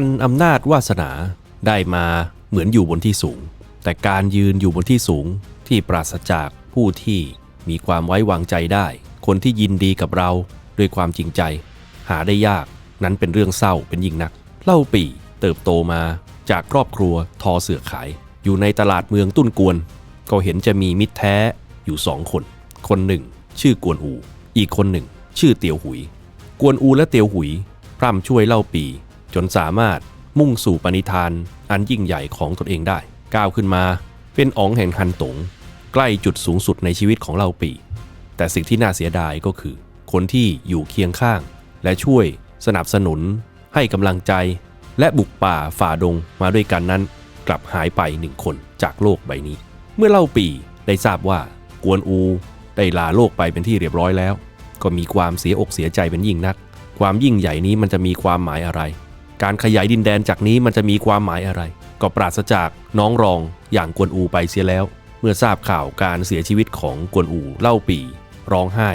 อันอำนาจวาสนาได้มาเหมือนอยู่บนที่สูง แต่การยืนอยู่บนที่สูงที่ปราศจากผู้ที่มีความไว้วางใจได้ คนที่ยินดีกับเราด้วยความจริงใจ หาได้ยากนั้นเป็นเรื่องเศร้าเป็นยิ่งนัก เล่าปี่เติบโตมาจากครอบครัวทอเสือขาย อยู่ในตลาดเมืองตุ้นกวน ก็เห็นจะมีมิตรแท้อยู่สองคน คนหนึ่ง ชื่อกวนอู อีกคนหนึ่ง ชื่อเตียวหุย กวนอูและเตียวหุย พร่ำช่วยเล่าปี จนสามารถมุ่งสู่ปณิธานอันยิ่งใหญ่ของตนเองได้ ก้าวขึ้นมา เป็นอ๋องแห่งฮันตงใกล้จุดสูงสุดในชีวิตของเล่าปี แต่สิ่งที่น่าเสียดายก็คือ คนที่อยู่เคียงข้าง และช่วยสนับสนุน ให้กำลังใจ และบุกป่าฝ่าดงมาด้วยกันนั้น กลับหายไปหนึ่งคนจากโลกใบนี้ เมื่อเล่าปีได้ทราบว่ากวนอูได้ลาโลกไปเป็นที่เรียบร้อยแล้ว ก็มีความเสียอกเสียใจเป็นยิ่งนัก ความยิ่งใหญ่นี้มันจะมีความหมายอะไร การขยายดินแดนจากนี้มันจะมีความหมายอะไร ก็ปราศจากน้องรองอย่างกวนอูไปเสียแล้ว เมื่อทราบข่าวการเสียชีวิตของกวนอูเล่าปี ร้องไห้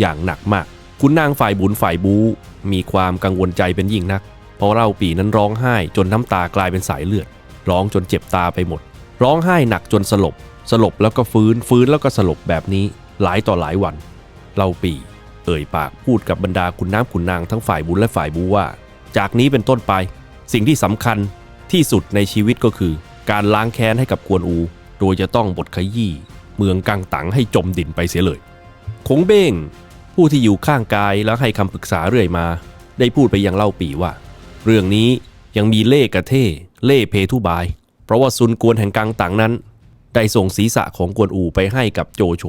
อย่างหนักมาก คุณนางฝ่ายบุญฝ่ายบูมีความกังวลใจเป็นยิ่งนัก เพราะเล่าปีนั้นร้องไห้จนน้ำตากลายเป็นสายเลือด ร้องจนเจ็บตาไปหมด ร้องไห้หนักจนสลบ สลบแล้วก็ฟื้น ฟื้นแล้วก็สลบแบบนี้ หลายต่อหลายวัน เล่าปี เอ่ยปากพูดกับบรรดาคุณน้ำคุณนางทั้งฝ่ายบุญและฝ่ายบูว่า จากนี้เป็นต้นไป สิ่งที่สำคัญที่สุดในชีวิตก็คือ การล้างแค้นให้กับกวนอู โดยจะต้องบทขยี้เมืองกังตังให้จมดินไปเสียเลย คงเบ้ง ผู้ที่อยู่ข้างกายแล้วให้คำปรึกษาเรื่อยมา ได้พูดไปยังเล่าปีว่า เรื่องนี้ยังมีเล่กระเท่เล่เพทุบาย เพราะว่าซุนกวนแห่งกังตังนั้น ได้ส่งศีรษะของกวนอูไปให้กับโจโฉ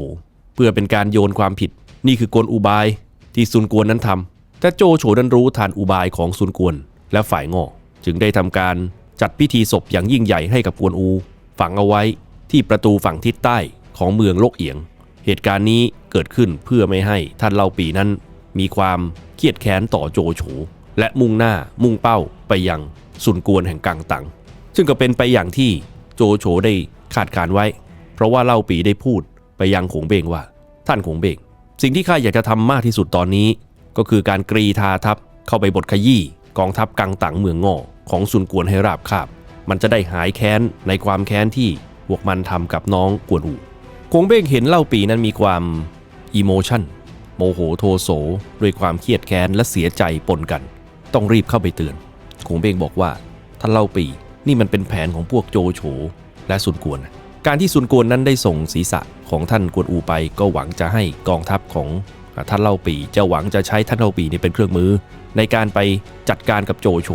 เพื่อเป็นการโยนความผิด นี่คือกลอุบายที่ซุนกวนนั้นทำ แต่โจโฉนั้นรู้ทานอุบายของซุนกวนและฝ่ายงอจึงได้ทำการจัดพิธีศพอย่างยิ่งใหญ่ให้กับกวนอู ฝังเอาไว้ที่ประตูฝั่งทิศใต้ของเมืองโลกเอียง เหตุการณ์นี้เกิดขึ้นเพื่อไม่ให้ท่านเล่าปีนั้น มีความเครียดแค้นต่อโจโฉและมุ่งหน้ามุ่งเป้าไปยังซุนกวนแห่งกังตัง ซึ่งก็เป็นไปอย่างที่โจโฉได้คาดการไว้ เพราะว่าเล่าปีได้พูดไปยังขงเบงว่า ท่านขงเบง สิ่งที่ข้าอยากจะทำมากที่สุดตอนนี้ ก็คือการกรีธาทัพเข้าไปบทขยี้กองทัพกังตังเมืองง่อของซุนกวนให้ราบคาบ มันจะได้หายแค้นในความแค้นที่พวกมันทำกับน้องกวนอูคงเบ้งเห็นเล่าปีนั้นมีความอิโมชันโมโหโทโสด้วยความเครียดแค้นและเสียใจปนกัน ต้องรีบเข้าไปเตือนคงเบ้งบอกว่าท่านเล่าปีนี่มันเป็นแผนของพวกโจโฉและซุนกวน การที่ซุนกวนนั้นได้ส่งศีรษะของท่านกวนอูไปก็หวังจะให้กองทัพของ ท่านเล่าปีจะหวังจะใช้ท่านเล่าปีนี่เป็นเครื่องมือ ในการไปจัดการกับโจโฉ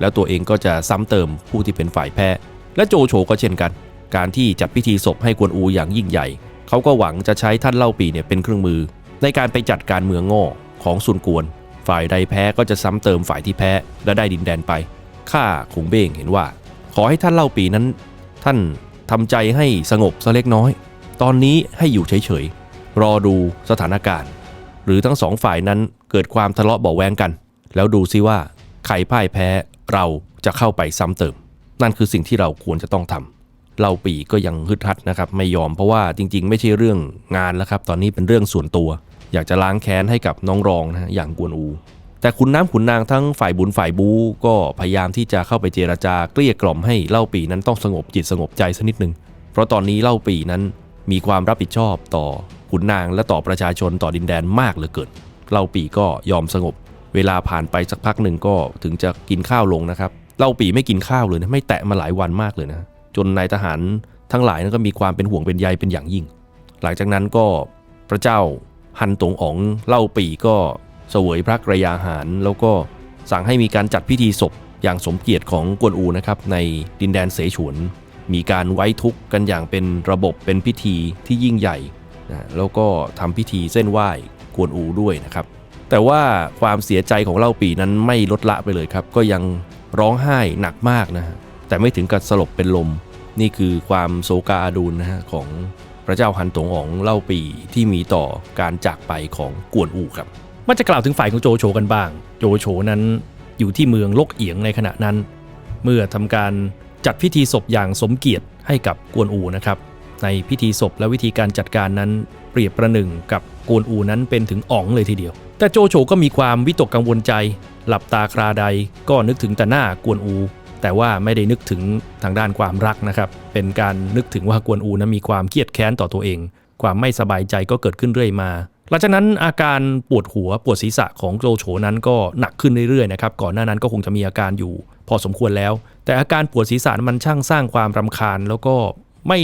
แล้วตัวเองก็จะซ้ำเติมผู้ที่เป็นฝ่ายแพ้ และโจโฉก็เช่นกัน การที่จัดพิธีศพให้กวนอูอย่างยิ่งใหญ่ เขาก็หวังจะใช้ท่านเล่าปีเนี่ยเป็นเครื่องมือ ในการไปจัดการเมืองง่อของซุนกวน ฝ่ายใดแพ้ก็จะซ้ำเติมฝ่ายที่แพ้และได้ดินแดนไป ข้าคงเบ้งเห็นว่า ขอให้ท่านเล่าปีนั้น ท่านทำใจให้สงบสักเล็กน้อย ตอนนี้ให้อยู่เฉยๆรอดูสถานการณ์ หรือทั้งสองฝ่ายนั้นเกิดความทะเลาะเบาแวงกัน แล้วดูซิว่าใครพ่ายแพ้เราจะเข้าไปซ้ำเติม นั่นคือสิ่งที่เราควรจะต้องทำเล่าปีก็ยังฮึดฮัดนะครับไม่ยอมเพราะว่าจริง ๆ ไม่ใช่เรื่องงานแล้วครับ ตอนนี้เป็นเรื่องส่วนตัว อยากจะล้างแค้นให้กับน้องรองนะฮะอย่างกวนอู แต่คุณน้ำขุนนางทั้งฝ่ายบุญฝ่ายบูก็พยายามที่จะเข้าไปเจราจาเกลี้ยกล่อมให้เล่าปีนั้นต้องสงบจิตสงบใจสักนิดหนึ่งเพราะตอนนี้เล่าปีนั้นมีความรับผิดชอบต่อ ขุนนางและต่อประชาชนต่อดินแดนมากเหลือเกินเล่าปีก็ยอมสงบ เวลาผ่านไปสักพักหนึ่งก็ถึงจะกินข้าวลงนะครับเล่าปีไม่กินข้าวเลยนะไม่แตะมาหลายวันมากเลยนะ จนนายทหารทั้งหลายนั้นก็มีความเป็นห่วงเป็นใยเป็นอย่างยิ่ง หลังจากนั้นก็พระเจ้าฮันตงอ๋องเล่าปีก็เสวยพระกระยาหาร แล้วก็สั่งให้มีการจัดพิธีศพอย่างสมเกียรติของกวนอูนะครับในดินแดนเสฉวน มีการไว้ทุกข์กันอย่างเป็นระบบเป็นพิธีที่ยิ่งใหญ่ นะแล้วก็ทำพิธีเส้นไหว้กวนอูด้วยนะครับ แต่ว่าความเสียใจของเล่าปีนั้นไม่ลดละไปเลยครับ ก็ยังร้องไห้หนักมากนะฮะแต่ไม่ถึงกับสลบเป็นลม นี่คือความโศกาอาดูลนะฮะของพระเจ้าฮันตงอ๋องเล่าปีที่มีต่อการจากไปของกวนอูครับ มันจะกล่าวถึงฝ่ายของโจโฉกันบ้าง โจโฉนั้นอยู่ที่เมืองลกเอียงในขณะนั้น เมื่อทำการจัดพิธีศพอย่างสมเกียรติให้กับกวนอูนะครับ ในพิธีศพและวิธีการจัดการนั้นเปรียบประหนึ่งกับกวนอูนั้นเป็นถึงอ๋องเลยทีเดียว แต่โจโฉก็มีความวิตกกังวลใจ หลับตาคราใดก็นึกถึงแต่หน้ากวนอู แต่ว่าไม่ได้นึกถึงทางด้านความรักนะครับ เป็นการนึกถึงว่ากวนอูนั้นมีความเครียดแค้นต่อตัวเอง ความไม่สบายใจก็เกิดขึ้นเรื่อยมาหลังจากนั้นอาการปวดหัวปวดศีรษะของโจโฉนั้นก็หนักขึ้นเรื่อยๆนะครับก่อนหน้านั้นก็คงจะมีอาการอยู่ พอสมควรแล้ว แต่อาการปวดศีรษะมันช่างสร้างความรำคาญ แล้วก็ไม่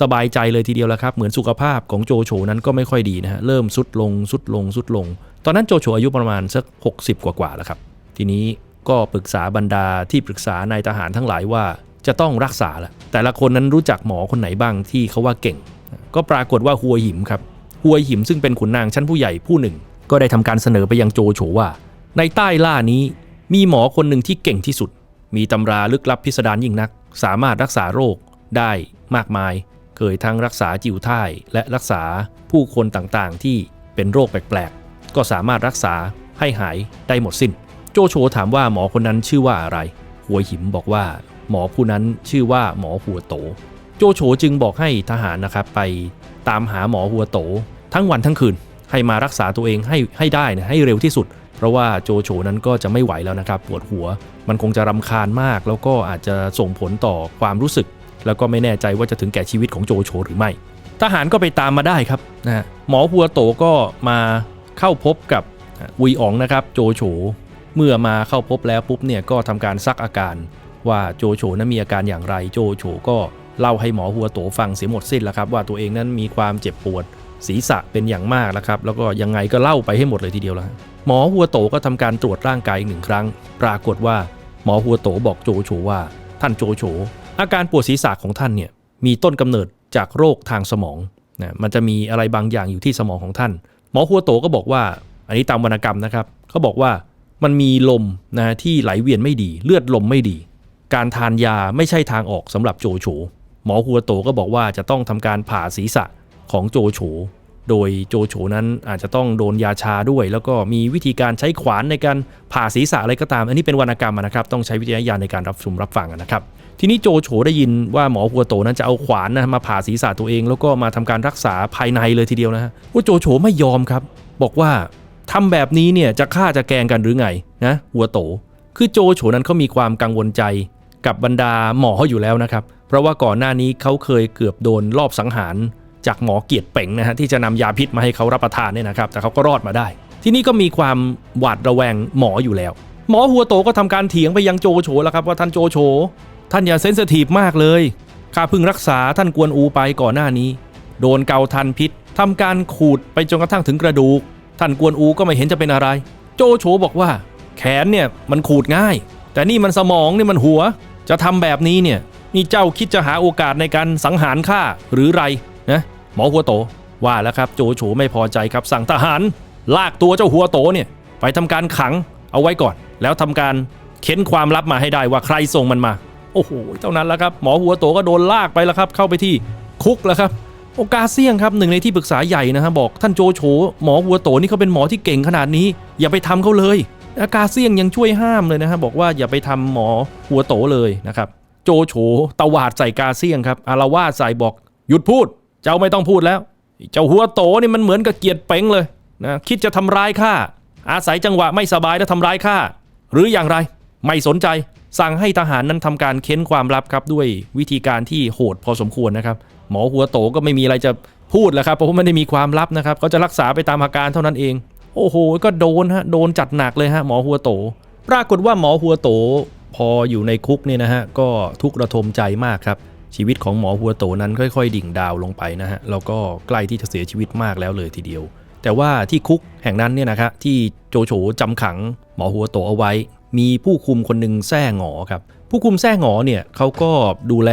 สบายใจเลยทีเดียวแล้วครับ เหมือนสุขภาพของโจโฉนั้นก็ไม่ค่อยดีนะฮะ เริ่มสุดลงสุดลงสุดลง ตอนนั้นโจโฉอายุประมาณสัก 60 กว่าๆแล้วครับ ทีนี้ก็ปรึกษาบรรดาที่ปรึกษานายทหารทั้งหลายว่าจะต้องรักษาละแต่ละคนนั้นรู้จักหมอคนไหนบ้างที่เขาว่าเก่ง ก็ปรากฏว่าหัวหิมครับหัวหิมซึ่งเป็นขุนนางชั้นผู้ใหญ่ผู้หนึ่ง ก็ได้ทำการเสนอไปยังโจโฉว่า ในใต้ล่านี้มีหมอคนหนึ่งที่เก่งที่สุด มีตำราลึกลับพิสดารยิ่งนัก สามารถรักษาโรคได้มากมาย เคยทั้งรักษาจิวท่ายและรักษาผู้คนต่างๆ ที่เป็นโรคแปลกๆ ก็สามารถรักษาให้หายได้หมดสิ้น โจโฉถามว่าหมอคนนั้นชื่อว่าอะไร หัวหิมบอกว่า หมอผู้นั้นชื่อว่าหมอหัวโต โจโฉจึงบอกให้ทหารนะครับไปตามหาหมอหัวโต ทั้งวันทั้งคืนให้มารักษาตัวเองให้ให้ได้นะให้เร็วที่สุด เพราะว่าโจโฉนั้นก็จะไม่ไหวแล้วนะครับปวดหัว มันคงจะรำคาญมาก แล้วก็อาจจะส่งผลต่อความรู้สึก แล้วก็ไม่แน่ใจว่าจะถึงแก่ชีวิตของโจโฉหรือไม่ ทหารก็ไปตามมาได้ครับนะฮะหมอหัวโตก็มาเข้าพบกับวุยอ๋องนะครับโจโฉเมื่อมาเข้าพบแล้วปุ๊บเนี่ยก็ทำการซักอาการว่าโจโฉนั้นมีอาการอย่างไรโจโฉก็เล่าให้หมอหัวโตฟังเสียหมดสิ้นแล้วครับว่าตัวเองนั้นมีความเจ็บปวดศีรษะเป็นอย่างมากแล้วครับ แล้วก็ยังไงก็เล่าไปให้หมดเลยทีเดียวแล้วหมอหัวโตก็ทำการตรวจร่างกายอีกหนึ่งครั้ง ปรากฏว่าหมอหัวโตบอกโจโฉว่า ท่านโจโฉ อาการปวดศีรษะของท่านเนี่ยมีต้นกำเนิดจากโรคทางสมองนะมันจะมีอะไรบางอย่างอยู่ที่สมองของท่าน หมอหัวโตก็บอกว่า อันนี้ตามวรรณกรรมนะครับเขาบอกว่ามันมีลมนะที่ไหลเวียนไม่ดี เลือดลมไม่ดี การทานยาไม่ใช่ทางออกสำหรับโจโฉหมอหัวโตก็บอกว่าจะต้องทำการผ่าศีรษะของโจโฉ โดยโจโฉนั้นอาจจะต้องโดนยาชาด้วย แล้วก็มีวิธีการใช้ขวานในการผ่าศีรษะอะไรก็ตาม อันนี้เป็นวรรณกรรมนะครับ ต้องใช้วิจารณญาณในการรับชมรับฟังนะครับ ทีนี้โจโฉได้ยินว่าหมอหัวโตนั้นจะเอาขวานนะมาผ่าศีรษะตัวเอง แล้วก็มาทำการรักษาภายในเลยทีเดียวนะฮะว่าโจโฉไม่ยอมครับ บอกว่าทำแบบนี้เนี่ยจะฆ่าจะแกงกันหรือไงนะหัวโต คือโจโฉนั้นเขามีความกังวลใจกับบรรดาหมออยู่แล้วนะครับ เพราะว่าก่อนหน้านี้เขาเคยเกือบโดนลอบสังหาร จากหมอเกียรติเป่งนะฮะที่จะนำยาพิษมาให้เขารับประทานเนี่ยนะครับแต่เขาก็รอดมาได้ ที่นี่ก็มีความหวาดระแวงหมออยู่แล้ว หมอหัวโตก็ทำการเถียงไปยังโจโฉแล้วครับว่าท่านโจโฉท่านอย่าเซนสทีฟมากเลยข้าพิ่งรักษาท่านกวนอูไปก่อนหน้านี้ โดนเกาทันพิษทำการขูดไปจนกระทั่งถึงกระดูก ท่านกวนอูก็ไม่เห็นจะเป็นอะไร โจโฉบอกว่า แขนเนี่ยมันขูดง่าย แต่นี่มันสมองนี่มันหัว จะทำแบบนี้เนี่ยนี่เจ้าคิดจะหาโอกาสในการสังหารข้าหรือไรนะ หมอหัวโตว่าแล้วครับโจโฉไม่พอใจครับสั่งทหาร ลากตัวเจ้าหัวโตเนี่ยไปทำการขังเอาไว้ก่อน แล้วทำการเค้นความลับมาให้ได้ว่าใครส่งมันมา โอ้โหเท่านั้นแล้วครับ หมอหัวโตก็โดนลากไปแล้วครับ เข้าไปที่คุกแล้วครับโอกาเซียงครับหนึ่งในที่ปรึกษาใหญ่นะฮะบอกท่านโจโฉหมอหัวโตนี่เขาเป็นหมอที่เก่งขนาดนี้ อย่าไปทำเขาเลยอากาเซียงยังช่วยห้ามเลยนะฮะบอกว่าอย่าไปทำหมอหัวโตเลยนะครับ โจโฉตวาดใส่กาเซียงครับอารวาสใส่บอกหยุดพูด เจ้าไม่ต้องพูดแล้ว เจ้าหัวโตนี่มันเหมือนกับเกียรติเป้งเลยนะคิดจะทำร้ายข้าอาศัยจังหวะไม่สบายแล้วทำร้ายข้าหรืออย่างไรไม่สนใจสั่งให้ทหารนั้นทำการเค้นความลับครับด้วยวิธีการที่โหดพอสมควรนะครับ หมอหัวโตก็ไม่มีอะไรจะพูดแล้วครับเพราะว่าไม่ได้มีความลับนะครับเขาจะรักษาไปตามอาการเท่านั้นเอง โอ้โห ก็โดนฮะโดนจัดหนักเลยฮะหมอหัวโต ปรากฏว่าหมอหัวโต พออยู่ในคุกเนี่ยนะฮะก็ทุกข์ระทมใจมากครับ ชีวิตของหมอหัวโตนั้นค่อยๆ ดิ่งดาวลงไปนะฮะแล้วก็ใกล้ที่จะเสียชีวิตมากแล้วเลยทีเดียว แต่ว่าที่คุกแห่งนั้นเนี่ยนะครับที่โจโฉจำขังหมอหัวโตเอาไว้ มีผู้คุมคนหนึ่งแซ่หงอครับผู้คุมแซ่หงอเนี่ยเขาก็ดูแล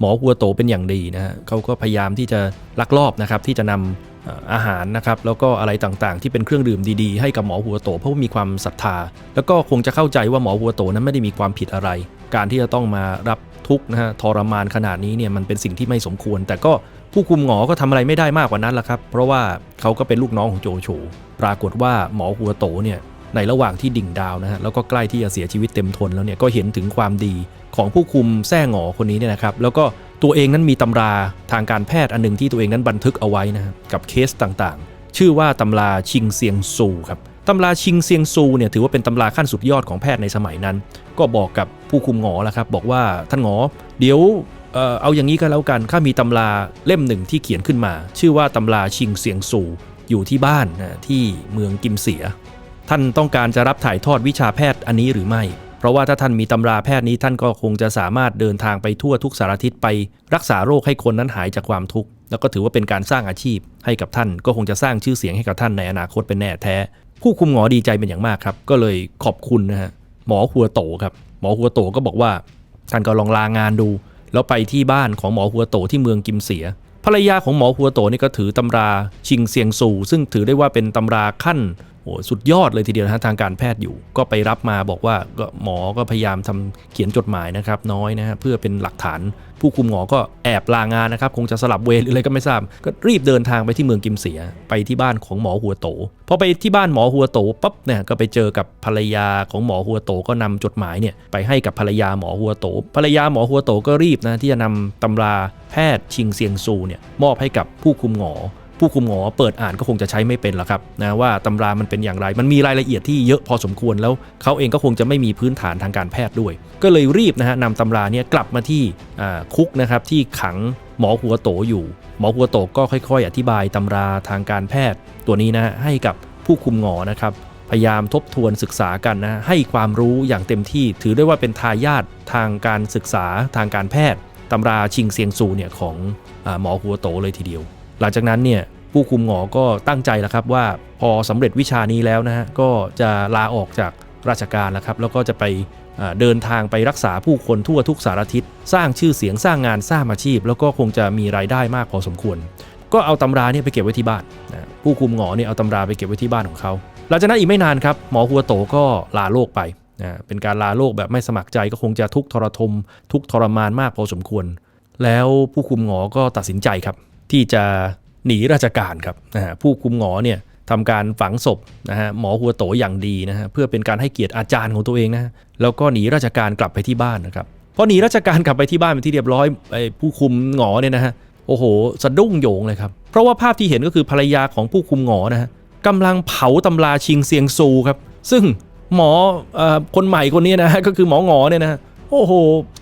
หมอหัวโตเป็นอย่างดีนะฮะเขาก็พยายามที่จะลักลอบนะครับที่จะนำเอ่ออาหารนะครับแล้วก็อะไรต่างๆ ที่เป็นเครื่องดื่มดีๆ ให้กับหมอหัวโตเพราะว่ามีความศรัทธา แล้วก็คงจะเข้าใจว่าหมอหัวโตนั้นไม่ได้มีความผิดอะไร การที่จะต้องมารับทุกข์นะฮะทรมานขนาดนี้เนี่ยมันเป็นสิ่งที่ไม่สมควร แต่ก็ผู้คุมหงอก็ทำอะไรไม่ได้มากกว่านั้นละครับ เพราะว่าเขาก็เป็นลูกน้องของโจโฉปรากฏว่าหมอหัวโตเนี่ยในระหว่างที่ดิ่งดาวนะฮะแล้วก็ใกล้ที่จะเสียชีวิตเต็มทนแล้วเนี่ยก็เห็นถึงความดีของผู้คุมแซ่หงอคนนี้เนี่ยนะครับแล้วก็ตัวเองนั้นมีตำราทางการแพทย์อันหนึ่งที่ตัวเองนั้นบันทึกเอาไว้นะกับเคสต่างๆ ชื่อว่าตำราชิงเซียงซูครับ ตำราชิงเซียงซูเนี่ยถือว่าเป็นตำราขั้นสุดยอดของแพทย์ในสมัยนั้น ก็บอกกับผู้คุมหงอแล้วครับ บอกว่าท่านหงอเดี๋ยวเอ่อเอาอย่างนี้ก็แล้วกันข้ามีตำราเล่มหนึ่งที่เขียนขึ้นมา ชื่อว่าตำราชิงเซียงซูอยู่ที่บ้านนะที่เมืองกิมเสีย ท่านต้องการจะรับถ่ายทอดวิชาแพทย์อันนี้หรือไม่ เพราะว่าถ้าท่านมีตำราแพทย์นี้ท่านก็คงจะสามารถเดินทางไปทั่วทุกสารทิศไป รักษาโรคให้คนนั้นหายจากความทุกข์แล้วก็ถือว่าเป็นการสร้างอาชีพให้กับท่านก็คงจะสร้างชื่อเสียงให้กับท่านในอนาคตเป็นแน่แท้ ผู้คุมหมอดีใจเป็นอย่างมากครับ ก็เลยขอบคุณนะฮะหมอหัวโตครับ หมอหัวโตก็บอกว่าท่านก็ลองลางานดู แล้วไปที่บ้านของหมอหัวโตที่เมืองกิมเสีย ภรรยาของหมอหัวโตนี่ก็ถือตำราชิงเซียงซู ซึ่งถือได้ว่าเป็นตำราขั้น โอ้สุดยอดเลยทีเดียวนะทางการแพทย์อยู่ ก็ไปรับมาบอกว่าก็หมอก็พยายามทำเขียนจดหมายนะครับ น้อยนะฮะเพื่อเป็นหลักฐาน ผู้คุมหงอก็แอบลางานนะครับ คงจะสลับเวรหรืออะไรก็ไม่ทราบ ก็รีบเดินทางไปที่เมืองกิมเสีย ไปที่บ้านของหมอหัวโตพอไปที่บ้านหมอหัวโตปั๊บเนี่ยก็ไปเจอกับภรรยาของหมอหัวโตก็นำจดหมายเนี่ยไปให้กับภรรยาหมอหัวโตภรรยาหมอหัวโตก็รีบนะที่จะนำตำราแพทย์ชิงเซียงซูเนี่ยมอบให้กับผู้คุมหงอ ผู้คุมหอเปิดอ่านก็คงจะใช้ไม่เป็นหรอกครับนะว่าตำรามันเป็นอย่างไร มันมีรายละเอียดที่เยอะพอสมควรแล้วเขาเองก็คงจะไม่มีพื้นฐานทางการแพทย์ด้วย ก็เลยรีบนะฮะนำตำราเนี่ยกลับมาที่คุกนะครับที่ขังหมอหัวโตอยู่ หมอหัวโตก็ค่อย ๆ อธิบายตำราทางการแพทย์ ตัวนี้นะให้กับผู้คุมหอนะครับพยายามทบทวนศึกษากันนะให้ความรู้อย่างเต็มที่ถือได้ว่าเป็นทายาททางการศึกษาทางการแพทย์ตำราชิงเซียงซูเนี่ยของอหมอหัวโตเลยทีเดียว หลังจากนั้นเนี่ยผู้คุมหงอก็ตั้งใจแล้วครับว่าพอสำเร็จวิชานี้แล้วนะฮะก็จะลาออกจากราชการแล้วครับแล้วก็จะไปเดินทางไปรักษาผู้คนทั่วทุกสารทิศสร้างชื่อเสียงสร้างงานสร้างอาชีพ แล้วก็คงจะมีรายได้มากพอสมควร ก็เอาตำราเนี่ยไปเก็บไว้ที่บ้านนะผู้คุมหงอเนี่ยเอาตำราไปเก็บไว้ที่บ้านของเขาหลังจากนั้นอีกไม่นานครับหมอหัวโตก็ลาโลกไปนะเป็นการลาโลกแบบไม่สมัครใจก็คงจะทุกทรทม ทุกทรมานมากพอสมควร แล้วผู้คุมหงอก็ตัดสินใจครับ ที่จะหนีราชการครับนะฮะผู้คุมหงอเนี่ยทำการฝังศพนะฮะหมอหัวโตอย่างดีนะฮะเพื่อเป็นการให้เกียรติอาจารย์ของตัวเองนะฮะแล้วก็หนีราชการกลับไปที่บ้านนะครับพอหนีราชการกลับไปที่บ้านเป็นที่เรียบร้อยไอ้ผู้คุมหงอเนี่ยนะฮะโอ้โหสะดุ้งโยงเลยครับเพราะว่าภาพที่เห็นก็คือภรรยาของผู้คุมหงอนะฮะกำลังเผาตำราชิงเซียงซูครับ ซึ่งหมออคนใหม่คนนี้นะก็คือหมอหงอเนี่ยนะฮะโอ้โห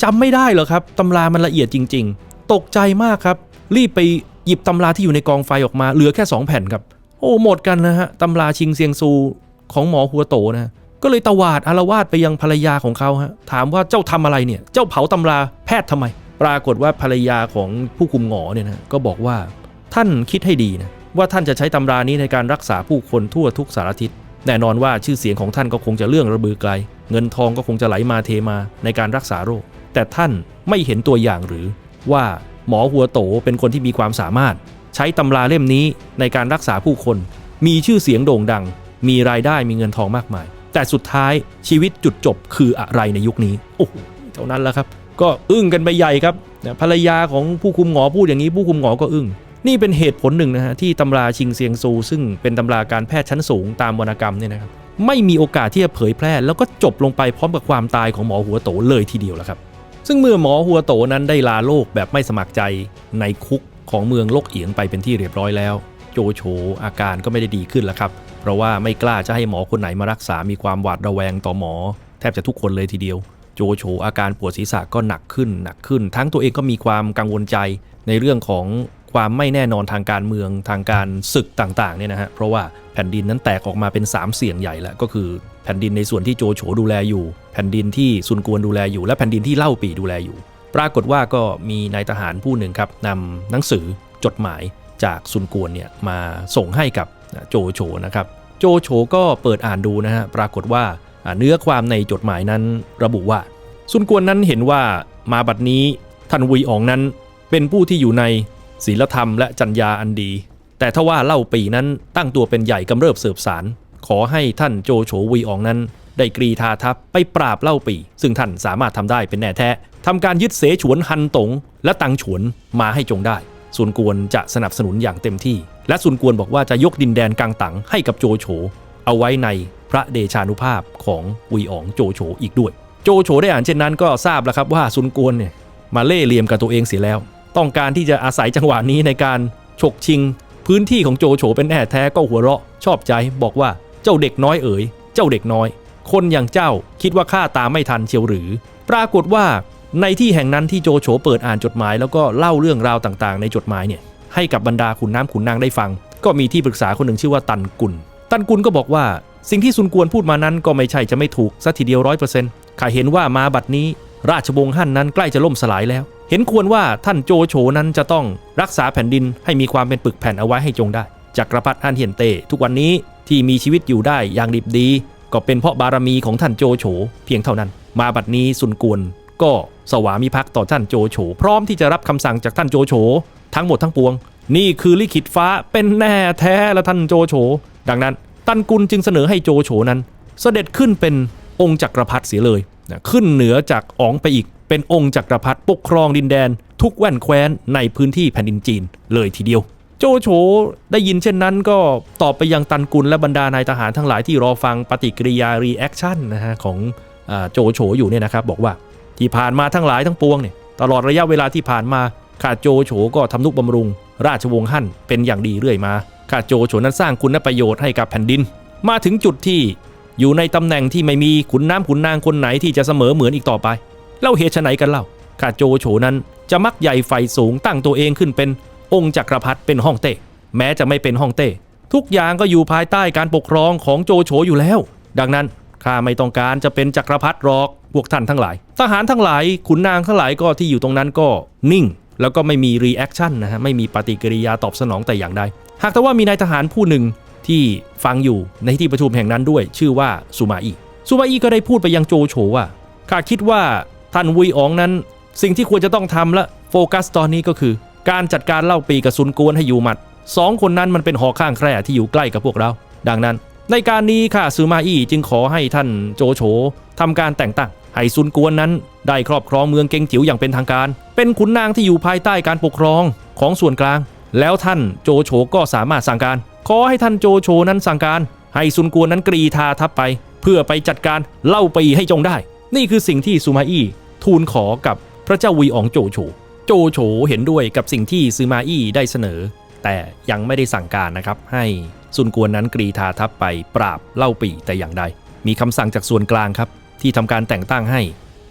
จำไม่ได้เหรอครับตำรามันละเอียดจริง ๆ ตกใจมากครับ รีบไป หยิบตำราที่อยู่ในกองไฟออกมาเหลือแค่ 2 แผ่นครับ โอ้หมดกันนะฮะตำราชิงเซียงซูของหมอหัวโตนะก็เลยตวาดอารวาสไปยังภรรยาของเขาฮะถามว่าเจ้าทำอะไรเนี่ย เจ้าเผาตำราแพทย์ทำไม ปรากฏว่าภรรยาของผู้คุมหงอเนี่ยนะก็บอกว่าท่านคิดให้ดีนะว่าท่านจะใช้ตำรานี้ในการรักษาผู้คนทั่วทุกสารทิศแน่นอนว่าชื่อเสียงของท่านก็คงจะเรื่องระบือไกล เงินทองก็คงจะไหลมาเทมาในการรักษาโรค แต่ท่านไม่เห็นตัวอย่างหรือว่า หมอหัวโตเป็นคนที่มีความสามารถ ใช้ตำราเล่มนี้ในการรักษาผู้คน มีชื่อเสียงโด่งดัง มีรายได้มีเงินทองมากมาย แต่สุดท้ายชีวิตจุดจบคืออะไรในยุคนี้ โอ้โหเท่านั้นแหละครับ ก็อึ้งกันไปใหญ่ครับนะภรรยาของผู้คุมหงอพูดอย่างนี้ ผู้คุมหงอก็อึ้งนี่เป็นเหตุผลหนึ่งนะฮะที่ตำราชิงเซียงซู ซึ่งเป็นตำราการแพทย์ชั้นสูงตามวรรณกรรมเนี่ยนะครับไม่มีโอกาสที่จะเผยแพร่ แล้วก็จบลงไปพร้อมกับความตายของหมอหัวโตเลยทีเดียวแหละครับ ซึ่งเมื่อหมอหัวโตนั้นได้ลาโลกแบบไม่สมัครใจในคุกของเมืองโลกเอียงไปเป็นที่เรียบร้อยแล้ว โจโฉอาการก็ไม่ได้ดีขึ้นแล้วครับ เพราะว่าไม่กล้าจะให้หมอคนไหนมารักษา มีความหวาดระแวงต่อหมอ แทบจะทุกคนเลยทีเดียว โจโฉอาการปวดศีรษะก็หนักขึ้นหนักขึ้น ทั้งตัวเองก็มีความกังวลใจในเรื่องของความไม่แน่นอนทางการเมืองทางการศึกต่างๆเนี่ยนะฮะเพราะว่าแผ่นดินนั้นแตกออกมาเป็น 3 เสี่ยงใหญ่แล้วก็คือ แผ่นดินในส่วนที่โจโฉดูแลอยู่ แผ่นดินที่ซุนกวนดูแลอยู่ และแผ่นดินที่เล่าปีดูแลอยู่ ปรากฏว่าก็มีนายทหารผู้หนึ่งครับนำหนังสือจดหมายจากซุนกวนเนี่ยมาส่งให้กับโจโฉนะครับ โจโฉก็เปิดอ่านดูนะฮะปรากฏว่าเนื้อความในจดหมายนั้นระบุว่า ซุนกวนนั้นเห็นว่ามาบัดนี้ท่านวุยอองนั้นเป็นผู้ที่อยู่ในศีลธรรมและจัญญาอันดี แต่ถ้าว่าเล่าปีนั้นตั้งตัวเป็นใหญ่กำเริบเสืบสาร ขอให้ท่านโจโฉวุยอองนั้น ได้กรีธาทัพไปปราบเล่าปี ซึ่งท่านสามารถทำได้เป็นแน่แท้ทำการยึดเสฉวนฮันตง และตังฉวนมาให้จงได้ซุนกวนจะสนับสนุนอย่างเต็มที่ และซุนกวนบอกว่าจะยกดินแดนกังตังให้กับโจโฉ เอาไว้ในพระเดชานุภาพของอุยอองโจโฉอีกด้วย โจโฉได้อ่านเช่นนั้นก็ทราบแล้วครับว่าซุนกวนเนี่ยมาเล่เหลี่ยมกับตัวเองเสียแล้ว ต้องการที่จะอาศัยจังหวะนี้ในการฉกชิง พื้นที่ของโจโฉเป็นแน่แท้ก็หัวเราะชอบใจบอกว่า เจ้าเด็กน้อยเอ๋ย เจ้าเด็กน้อย คนอย่างเจ้าคิดว่าข้าตามไม่ทันเชียวหรือ ปรากฏว่าในที่แห่งนั้นที่โจโฉเปิดอ่านจดหมาย แล้วก็เล่าเรื่องราวต่างๆ ในจดหมายเนี่ยให้กับบรรดาขุนน้ำขุนนางได้ฟัง ก็มีที่ปรึกษาคนหนึ่งชื่อว่าตันกุล ตันกุลก็บอกว่า สิ่งที่ซุนกวนพูดมานั้นก็ไม่ใช่จะไม่ถูกซะทีเดียวร้อยเปอร์เซ็นต์ข้าเห็นว่ามาบัดนี้ ราชวงศ์ฮั่นนั้นใกล้จะล่มสลายแล้ว เห็นควรว่าท่านโจโฉนั้นจะต้องรักษาแผ่นดินให้มีความเป็นปึกแผ่นเอาไว้ให้จงได้จักรพรรดิฮั่นเฮียนเต้ทุกวันนี้ ที่มีชีวิตอยู่ได้อย่างดิบดี ก็เป็นเพราะบารมีของท่านโจโฉเพียงเท่านั้น มาบัดนี้ซุนกวนก็สวามิภักดิ์ต่อท่านโจโฉพร้อมที่จะรับคำสั่งจากท่านโจโฉทั้งหมดทั้งปวง นี่คือลิขิตฟ้าเป็นแน่แท้และท่านโจโฉดังนั้นตันกุลจึงเสนอให้โจโฉนั้น เสด็จขึ้นเป็นองค์จักรพรรดิเสียเลยขึ้นเหนือจากอ๋องไปอีก เป็นองค์จักรพรรดิปกครองดินแดน ทุกแว่นแคว้นในพื้นที่แผ่นดินจีนเลยทีเดียว โจโฉได้ยินเช่นนั้นก็ตอบไปยังตันกุลและบรรดานายทหารทั้งหลายที่รอฟังปฏิกิริยารีแอคชั่นนะฮะของอโจโฉอยู่เนี่ยนะครับบอกว่าที่ผ่านมาทั้งหลายทั้งปวงเนี่ยตลอดระยะเวลาที่ผ่านมาข้าโจโฉก็ทำนุบำรุง ราชวงศ์ฮั่นเป็นอย่างดีเรื่อยมาข้าโจโฉนั้นสร้างคุณประโยชน์ให้กับแผ่นดิน มาถึงจุดที่อยู่ในตำแหน่งที่ไม่มีขุนน้ำขุนนางคนไหนที่จะเสมอเหมือนอีกต่อไปเล่าเหตุไฉนกันเล่าข้าโจโฉนั้นจะมักใหญ่ไฟสูงตั้งตัวเองขึ้นเป็น องค์จักรพรรดิเป็นห้องเต้แม้จะไม่เป็นห้องเต้ ทุกอย่างก็อยู่ภายใต้การปกครองของโจโฉอยู่แล้ว ดังนั้นข้าไม่ต้องการจะเป็นจักรพรรดิหรอกพวกท่านทั้งหลาย ทหารทั้งหลายขุนนางทั้งหลายก็ที่อยู่ตรงนั้นก็นิ่ง แล้วก็ไม่มีรีแอคชั่นนะฮะไม่มีปฏิกิริยาตอบสนองแต่อย่างใดหากแต่ว่ามีนายทหารผู้หนึ่งที่ฟังอยู่ในที่ประชุมแห่งนั้นด้วย ชื่อว่าซูมาอีซูมาอีก็ได้พูดไปยังโจโฉว่าข้าคิดว่าท่านวุยอ๋องนั้น สิ่งที่ควรจะต้องทำและโฟกัสตอนนี้ก็คือ การจัดการเล่าปีกับซุนกวนให้อยู่หมัดสองคนนั้นมันเป็นหอข้างแคร่ที่อยู่ใกล้กับพวกเรา ดังนั้น ในการนี้ข้าซูมาอี้จึงขอให้ท่านโจโฉทำการแต่งตั้งให้ซุนกวนนั้น ได้ครอบครองเมืองเกงจิ๋วอย่างเป็นทางการ เป็นขุนนางที่อยู่ภายใต้การปกครองของส่วนกลาง แล้วท่านโจโฉก็สามารถสั่งการ ขอให้ท่านโจโฉนั้นสั่งการ ให้ซุนกวนนั้นกรีธาทัพไป เพื่อไปจัดการเล่าปีให้จงได้ นี่คือสิ่งที่ซูมาอี้ทูลขอกับพระเจ้าวีอองโจโฉ โจโฉเห็นด้วยกับสิ่งที่ซูมาอี้ได้เสนอ แต่ยังไม่ได้สั่งการนะครับ ให้ซุนกวนนั้นกรีธาทัพไปปราบเล่าปีแต่อย่างใด มีคำสั่งจากส่วนกลางครับ ที่ทำการแต่งตั้งให้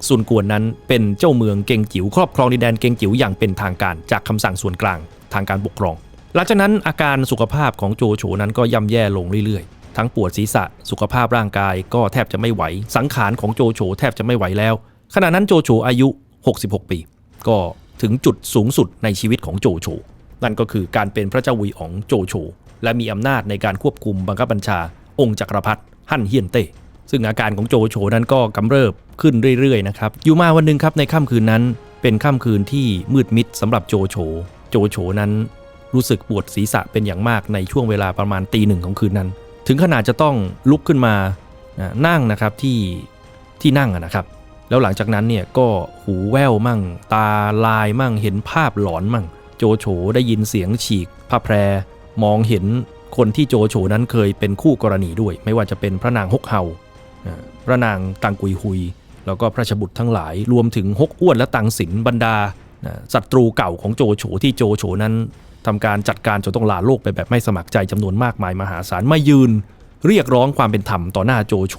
ซุนกวนนั้นเป็นเจ้าเมืองเกงจิ๋วครอบครองดินแดนเกงจิ๋วอย่างเป็นทางการจากคำสั่งส่วนกลางทางการปกครอง หลังจากนั้นอาการสุขภาพของโจโฉนั้นก็ย่ำแย่ลงเรื่อยๆ ทั้งปวดศีรษะสุขภาพร่างกายก็แทบจะไม่ไหว สังขารของโจโฉแทบจะไม่ไหวแล้ว ขณะนั้นโจโฉอายุ 66 ปี ก็ ถึงจุดสูงสุดในชีวิตของโจโฉนั่นก็คือการเป็นพระเจ้าวีอองโจโฉและมีอำนาจในการควบคุมบังคับบัญชา องค์จักรพรรดิฮั่นเฮียนเต้ซึ่งอาการของโจโฉนั้นก็กำเริบขึ้นเรื่อยๆนะครับอยู่มาวันหนึ่งครับในค่ำคืนนั้นเป็นค่ำคืนที่มืดมิดสำหรับโจโฉโจโฉนั้นรู้สึกปวดศีรษะเป็นอย่างมากในช่วงเวลาประมาณตีหนึ่งของคืนนั้น ถึงขนาดจะต้องลุกขึ้นมานั่งนะครับที่ที่นั่งนะครับ แล้วหลังจากนั้นเนี่ยก็หูแว่วมั่ง ตาลายมั่ง เห็นภาพหลอนมั่ง โจโฉได้ยินเสียงฉีกผ้าแพร มองเห็นคนที่โจโฉนั้นเคยเป็นคู่กรณีด้วย ไม่ว่าจะเป็นพระนางฮกเฮาพระนางตังกุยฮุย แล้วก็พระชบุตรทั้งหลาย รวมถึงฮกอ้วนและตังสินบรรดาศัตรูเก่าของโจโฉที่โจโฉนั้นทำการจัดการจนต้องลาโลกไปแบบไม่สมัครใจจำนวนมากมายมหาศาลมายืน เรียกร้องความเป็นธรรมต่อหน้าโจโฉ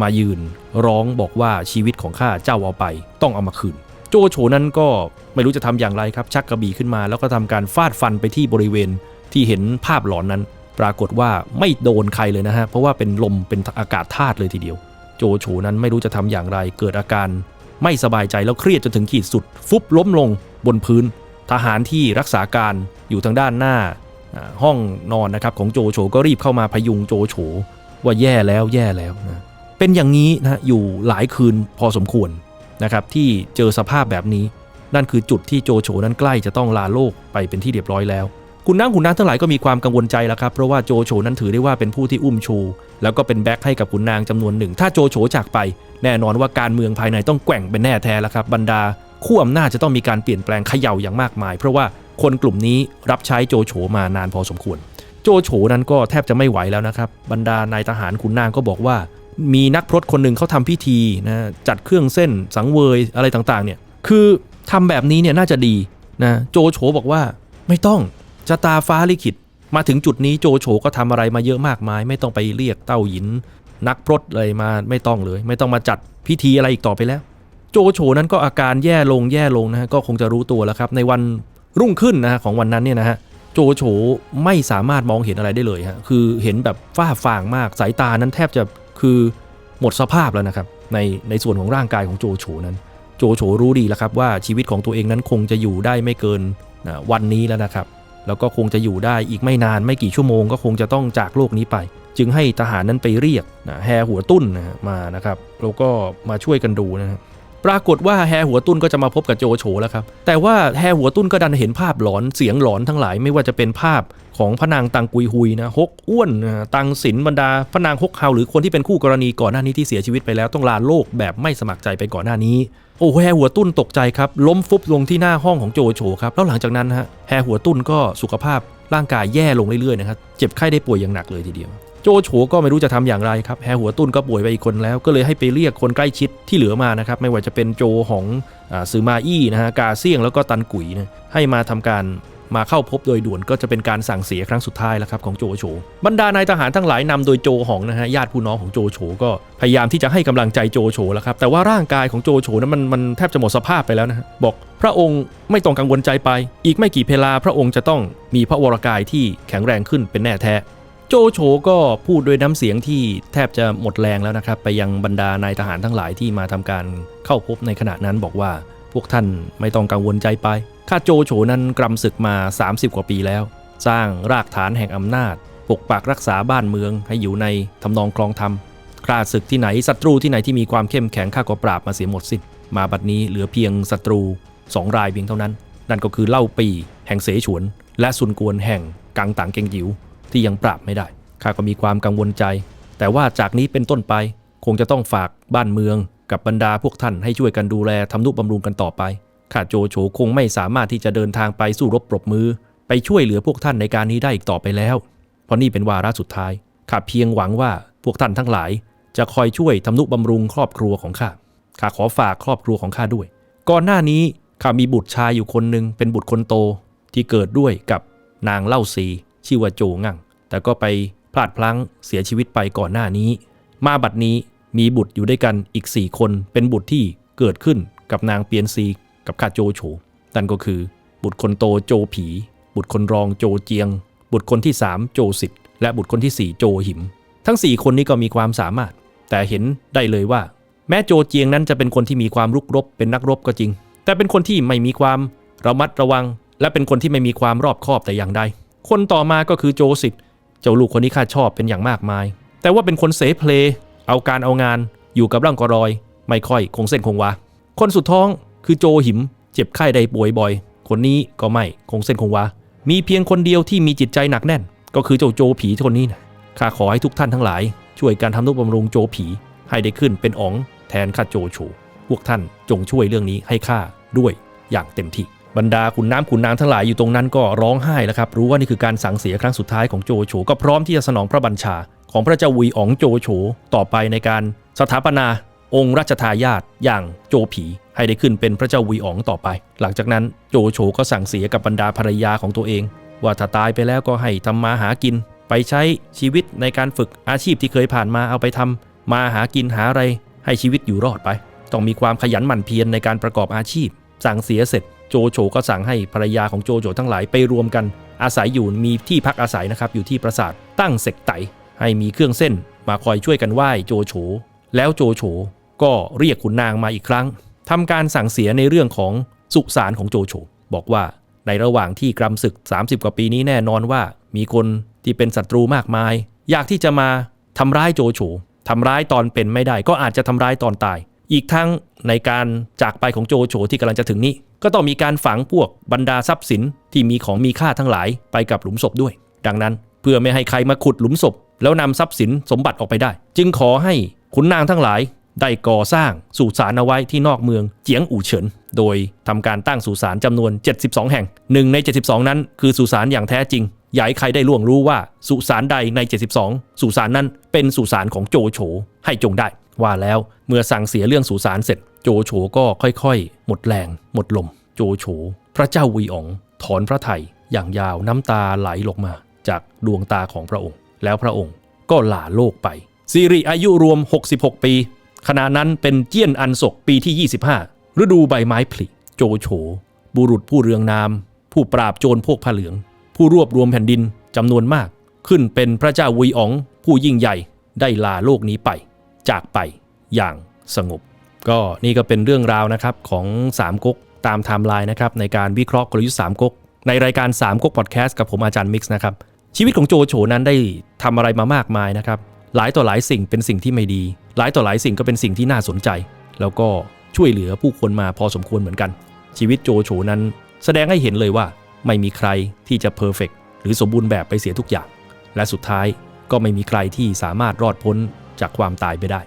มายืน ร้องบอกว่าชีวิตของข้าเจ้าเอาไป ต้องเอามาคืน โจโฉนั้นก็ไม่รู้จะทำอย่างไรครับชักกระบี่ขึ้นมา แล้วก็ทำการฟาดฟันไปที่บริเวณที่เห็นภาพหลอนนั้น ปรากฏว่าไม่โดนใครเลยนะฮะเพราะว่าเป็นลมเป็นอากาศธาตุเลยทีเดียว โจโฉนั้นไม่รู้จะทำอย่างไรเกิดอาการ ไม่สบายใจแล้วเครียดจนถึงขีดสุด ฟุบล้มลงบนพื้น ทหารที่รักษาการอยู่ทางด้านหน้า ห้องนอนนะครับของโจโฉก็รีบเข้ามาพยุงโจโฉว่าแย่แล้วแย่แล้วนะเป็นอย่างนี้นะอยู่หลายคืนพอสมควรนะครับที่เจอสภาพแบบนี้ นั่นคือจุดที่โจโฉนั้นใกล้จะต้องลาโลกไปเป็นที่เรียบร้อยแล้วคุณนั่งคุณนางทั้งหลายก็มีความกังวลใจแล้วครับเพราะว่าโจโฉนั้นถือได้ว่าเป็นผู้ที่อุ้มชู แล้วก็เป็นแบ็คให้กับขุนนางจำนวนหนึ่ง ถ้าโจโฉจากไป แน่นอนว่าการเมืองภายในต้องแกว่งเป็นแน่แท้แล้วครับบรรดาคู่อำนาจจะต้องมีการเปลี่ยนแปลงเขย่าอย่างมากมาย เพราะว่า คนกลุ่มนี้รับใช้โจโฉมานานพอสมควร โจโฉนั้นก็แทบจะไม่ไหวแล้วนะครับ บรรดานายทหารขุนนางก็บอกว่า มีนักพรตคนหนึ่งเขาทำพิธีนะจัดเครื่องเส้นสังเวยอะไรต่างๆเนี่ยคือทำแบบนี้เนี่ยน่าจะดีนะโจโฉบอกว่าไม่ต้องชะตาฟ้าลิขิตมาถึงจุดนี้โจโฉก็ทำอะไรมาเยอะมากมาย ไม่ต้องไปเรียกเต้าหยิน นักพรตเลยมาไม่ต้องเลย ไม่ต้องมาจัดพิธีอะไรอีกต่อไปแล้ว โจโฉนั้นก็อาการแย่ลงแย่ลงนะก็คงจะรู้ตัวแล้วครับ ในวัน รุ่งขึ้นนะฮะของวันนั้นเนี่ยนะฮะโจโฉไม่สามารถมองเห็นอะไรได้เลยฮะคือเห็นแบบฝ้าฟางมากสายตานั้นแทบจะคือหมดสภาพแล้วนะครับในในส่วนของร่างกายของโจโฉนั้น โจโฉรู้ดีแล้วครับว่าชีวิตของตัวเองนั้นคงจะอยู่ได้ไม่เกินนะวันนี้แล้วนะครับ แล้วก็คงจะอยู่ได้อีกไม่นานไม่กี่ชั่วโมงก็คงจะต้องจากโลกนี้ไป จึงให้ทหารนั้นไปเรียกนะแฮหัวตุ้นนะฮะมานะครับแล้วก็มาช่วยกันดูนะฮะ ปรากฏว่าแฮหัวตุ้นก็จะมาพบกับโจโฉแล้วครับ แต่ว่าแฮหัวตุ้นก็ดันเห็นภาพหลอนเสียงหลอนทั้งหลายไม่ว่าจะเป็นภาพของพระนางตังกุยฮุยนะฮกอ้วนตังสินบรรดาพระนางฮกเฮาหรือคนที่เป็นคู่กรณีก่อนหน้านี้ที่เสียชีวิตไปแล้วต้องลาโลกแบบไม่สมัครใจไปก่อนหน้านี้โอ้แฮหัวตุ้นตกใจครับ ล้มฟุบลงที่หน้าห้องของโจโฉครับแล้วหลังจากนั้นฮะแฮหัวตุ้นก็สุขภาพร่างกายแย่ลงเรื่อยๆนะครับเจ็บไข้ได้ป่วยอย่างหนักเลยทีเดียว โจโฉก็ไม่รู้จะทำอย่างไรครับแฮหัวตุ้นก็ป่วยไปอีกคนแล้ว ก็เลยให้ไปเรียกคนใกล้ชิดที่เหลือมานะครับไม่ว่าจะเป็นโจของซือมาอี้นะฮะกาเซียงแล้วก็ตันกุ๋ยนะให้มาทำการมาเข้าพบโดยด่วนก็จะเป็นการสั่งเสียครั้งสุดท้ายแล้วครับของโจโฉบรรดานายทหารทั้งหลายนำโดยโจหองนะฮะญาติผู้น้องของโจโฉก็พยายามที่จะให้กำลังใจโจโฉแล้วครับแต่ว่าร่างกายของโจโฉนั้นมันมันแทบจะหมดสภาพไปแล้วนะฮะบอกพระองค์ไม่ต้องกังวลใจไป อีกไม่กี่เพลาพระองค์จะต้องมีพระวรกายที่แข็งแรงขึ้นเป็นแน่แท้ โจโฉก็พูดด้วยน้ำเสียงที่แทบจะหมดแรงแล้วนะครับ ไปยังบรรดานายทหารทั้งหลายที่มาทำการเข้าพบในขณะนั้นบอกว่า พวกท่านไม่ต้องกังวลใจไป ข้าโจโฉนั้นกรำศึกมา 30 กว่าปีแล้ว สร้างรากฐานแห่งอำนาจ ปกปักรักษาบ้านเมืองให้อยู่ในทำนองคลองธรรมกล้าศึกที่ไหนศัตรูที่ไหนที่มีความเข้มแข็งข้าก็ปราบมาเสียหมดสิ้นมาบัดนี้เหลือเพียงศัตรูสองรายเพียงเท่านั้น นั่นก็คือเล่าปีแห่งเสฉวน และซุนกวนแห่งกังต่างเกงจิ๋ว ที่ยังปราบไม่ได้ข้าก็มีความกังวลใจ แต่ว่าจากนี้เป็นต้นไปคงจะต้องฝากบ้านเมือง กับบรรดาพวกท่านให้ช่วยกันดูแลทำนุบำรุงกันต่อไปข้าโจโฉคงไม่สามารถที่จะเดินทางไปสู้รบปรบมือ ไปช่วยเหลือพวกท่านในการนี้ได้อีกต่อไปแล้ว เพราะนี่เป็นวาระสุดท้ายข้าเพียงหวังว่าพวกท่านทั้งหลาย จะคอยช่วยทำนุบำรุงครอบครัวของข้าข้าขอฝากครอบครัวของข้าด้วย ก่อนหน้านี้ข้ามีบุตรชายอยู่คนหนึ่งเป็นบุตรคนโตที่เกิดด้วยกับนางเล่าซี ชื่อว่าโจงั่ง แต่ก็ไปพลาดพลั้งเสียชีวิตไปก่อนหน้านี้ มาบัดนี้มีบุตรอยู่ด้วยกันอีก 4 คน เป็นบุตรที่เกิดขึ้นกับนางเปียนซีกับข้าโจโฉนั่นก็คือ บุตรคนโตโจผี บุตรคนรองโจเจียง บุตรคนที่ 3 โจสิทธิ์และบุตรคนทีสี่4 โจหิม ทั้ง 4 คนนี้ก็มีความสามารถ แต่เห็นได้เลยว่า แม้โจเจียงนั้นจะเป็นคนที่มีความรุกรบ เป็นนักรบก็จริง แต่เป็นคนที่ไม่มีความระมัดระวัง และเป็นคนที่ไม่มีความรอบคอบแต่อย่างใด คนต่อมาก็คือโจสิทธิ์เจ้าลูกคนนี้ข้าชอบเป็นอย่างมากมาย แต่ว่าเป็นคนเสเพล เอาการเอางาน อยู่กับร่างกรอย ไม่ค่อยคงเส้นคงวา คนสุดท้องคือโจหิม เจ็บไข้ได้ป่วยบ่อย คนนี้ก็ไม่คงเส้นคงวา มีเพียงคนเดียวที่มีจิตใจหนักแน่น ก็คือเจ้าโจผีคนนี้นะข้าขอให้ทุกท่านทั้งหลาย ช่วยการทำนุบำรุงโจผี ให้ได้ขึ้นเป็นอ๋องแทนข้าโจโฉพวกท่านจงช่วยเรื่องนี้ให้ข้าด้วยอย่างเต็มที่ บรรดาขุนน้ำขุนนางทั้งหลายอยู่ตรงนั้นก็ร้องไห้แล้วครับ รู้ว่านี่คือการสั่งเสียครั้งสุดท้ายของโจโฉก็พร้อมที่จะสนองพระบัญชา ของพระเจ้าวุยอ๋องโจโฉต่อไปในการสถาปนาองค์รัชทายาทอย่างโจผีให้ได้ขึ้นเป็นพระเจ้าวุยอ๋องต่อไป หลังจากนั้นโจโฉก็สั่งเสียกับบรรดาภรรยาของตัวเอง ว่าถ้าตายไปแล้วก็ให้ทำมาหากิน ไปใช้ชีวิตในการฝึกอาชีพที่เคยผ่านมาเอาไปทำมาหากินหาอะไร ให้ชีวิตอยู่รอดไป ต้องมีความขยันหมั่นเพียรในการประกอบอาชีพ สั่งเสียเสร็จ โจโฉก็สั่งให้ภรรยาของโจโฉทั้งหลายไปรวมกัน อาศัยอยู่มีที่พักอาศัยนะครับอยู่ที่ปราสาทตั้งเสกไตให้มีเครื่องเส้นมาคอยช่วยกันไหว้โจโฉแล้วโจโฉก็เรียกขุนนางมาอีกครั้งทำการสั่งเสียในเรื่องของสุสานของโจโฉบอกว่าในระหว่างที่กรำศึก 30 กว่าปีนี้แน่นอนว่า มีคนที่เป็นศัตรูมากมาย อยากที่จะมาทำร้ายโจโฉทำร้ายตอนเป็นไม่ได้ ก็อาจจะทำร้ายตอนตาย อีกทั้งในการจากไปของโจโฉที่กำลังจะถึงนี้ก็ต้องมีการฝังพวกบรรดาทรัพย์สินที่มีของมีค่าทั้งหลายไปกับหลุมศพด้วย ดังนั้นเพื่อไม่ให้ใครมาขุดหลุมศพ แล้วนำทรัพย์สินสมบัติออกไปได้ จึงขอให้ขุนนางทั้งหลาย ได้ก่อสร้างสุสานเอาไว้ที่นอกเมืองเจียงอู่เฉิน โดยทำการตั้งสุสานจำนวน 72 แห่งหนึ่งใน 72 นั้น คือสุสานอย่างแท้จริงอย่าให้ใครได้ล่วงรู้ว่าสุสานใดใน 72 สุสานนั้นเป็นสุสานของโจโฉให้จงได้ ว่าแล้วเมื่อสั่งเสียเรื่องสุสานเสร็จ โจโฉก็ค่อยๆ หมดแรง หมดลม โจโฉพระเจ้าวีอ๋องถอนพระไทยอย่างยาวน้ำตาไหลลงมา จากดวงตาของพระองค์ แล้วพระองค์ก็ลาโลกไปสิริอายุรวม 66 ปี ขณะนั้นเป็นเจี้ยนอันศกปีที่ 25 ฤดูใบไม้ผลิโจโฉบุรุษผู้เรืองนาม ผู้ปราบโจรพวกผ้าเหลือง ผู้รวบรวมแผ่นดินจำนวนมาก ขึ้นเป็นพระเจ้าวีอ๋อง ผู้ยิ่งใหญ่ได้ลาโลกนี้ไป จากไปอย่างสงบ ก็นี่ก็เป็นเรื่องราวนะครับของสามก๊กตามไทม์ไลน์นะครับในการวิเคราะห์กลยุทธ์สามก๊กในรายการสามก๊กพอดแคสต์กับผมอาจารย์มิกซ์นะครับชีวิตของโจโฉนั้นได้ทำอะไรมามากมายนะครับหลายต่อหลายสิ่งเป็นสิ่งที่ไม่ดี หลายต่อหลายสิ่งก็เป็นสิ่งที่น่าสนใจ แล้วก็ช่วยเหลือผู้คนมาพอสมควรเหมือนกัน ชีวิตโจโฉนั้น แสดงให้เห็นเลยว่าไม่มีใครที่จะเพอร์เฟกหรือสมบูรณ์แบบไปเสียทุกอย่าง และสุดท้ายก็ไม่มีใครที่สามารถรอดพ้น จากความตายไปได้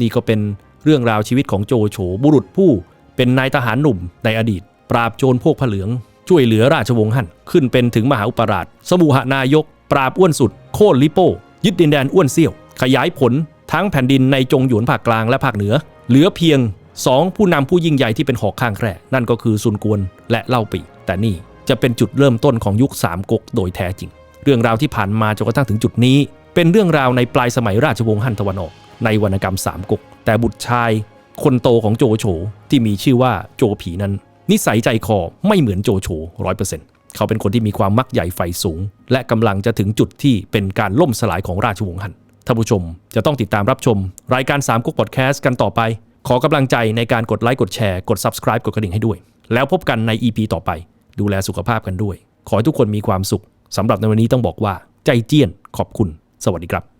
นี่ก็เป็นเรื่องราวชีวิตของโจโฉบุรุษผู้ เป็นนายทหารหนุ่มในอดีต ปราบโจรพวกผาเหลือง ช่วยเหลือราชวงศ์ฮั่นขึ้นเป็นถึงมหาอุปราช สมุหนายก ปราบอ้วนสุด โค่นลิโป้ ยึดดินแดนอ้วนเซี่ยว ขยายผลทั้งแผ่นดินในจงหยวนภาคกลางและภาคเหนือ เหลือเพียงสองผู้นำผู้ยิ่งใหญ่ที่เป็นหอกข้างแคร่นั่นก็คือซุนกวนและเล่าปี แต่นี่จะเป็นจุดเริ่มต้นของยุคสามก๊กโดยแท้จริง เรื่องราวที่ผ่านมาจนกระทั่งถึงจุดนี้ เป็นเรื่องราวในปลายสมัยราชวงศ์ฮั่นตะวันออก ในวรรณกรรมสามก๊กแต่บุตรชาย คนโตของโจโฉที่มีชื่อว่าโจผีนั้น นิสัยใจคอไม่เหมือนโจโฉร้อยเปอร์เซ็นต์เขาเป็นคนที่มีความมักใหญ่ไฟสูง และกำลังจะถึงจุดที่เป็นการล่มสลายของราชวงศ์ฮั่นท่านผู้ชมจะต้องติดตามรับชม รายการสามก๊กพอดแคสต์กันต่อไป ขอกำลังใจในการกดไลค์กดแชร์กด subscribe กดกระดิ่งให้ด้วย แล้วพบกันใน EP ต่อไป ดูแลสุขภาพกันด้วย ขอให้ทุกคนมีความสุขสำหรับในวันนี้ต้องบอกว่า ใจเจี้ยนขอบคุณ สวัสดีครับ